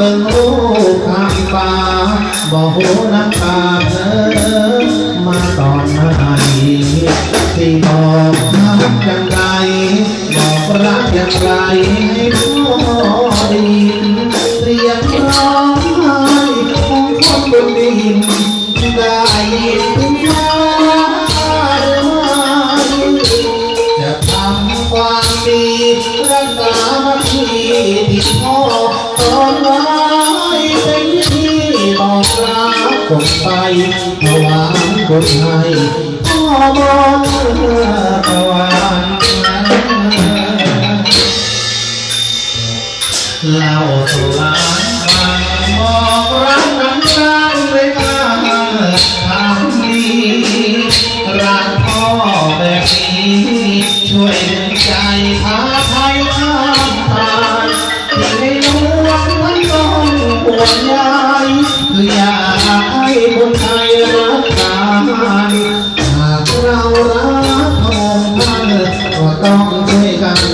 บังลูกข้างป่าบ่หูน้ำตาเธอมาตอนไหนที่บอกรักอย่างไรบอกรักอย่างไรให้พ่อได้ยินเสียงร้องไห้ของคนบนดินได้ยินไม่จะทำความดีรักษาที่ที่พ่อ รักคนไปถวายคนให้พ่อบอกตะวันเล่าสู่หลานฟังบอกรักนั้นรักเลยมาทำดีรักพ่อแบบนี้ช่วยดึงใจพาไทยข้ามตายที่ในหลวงมันต้องปวดยายคื ไทยรักกันหากเรารัก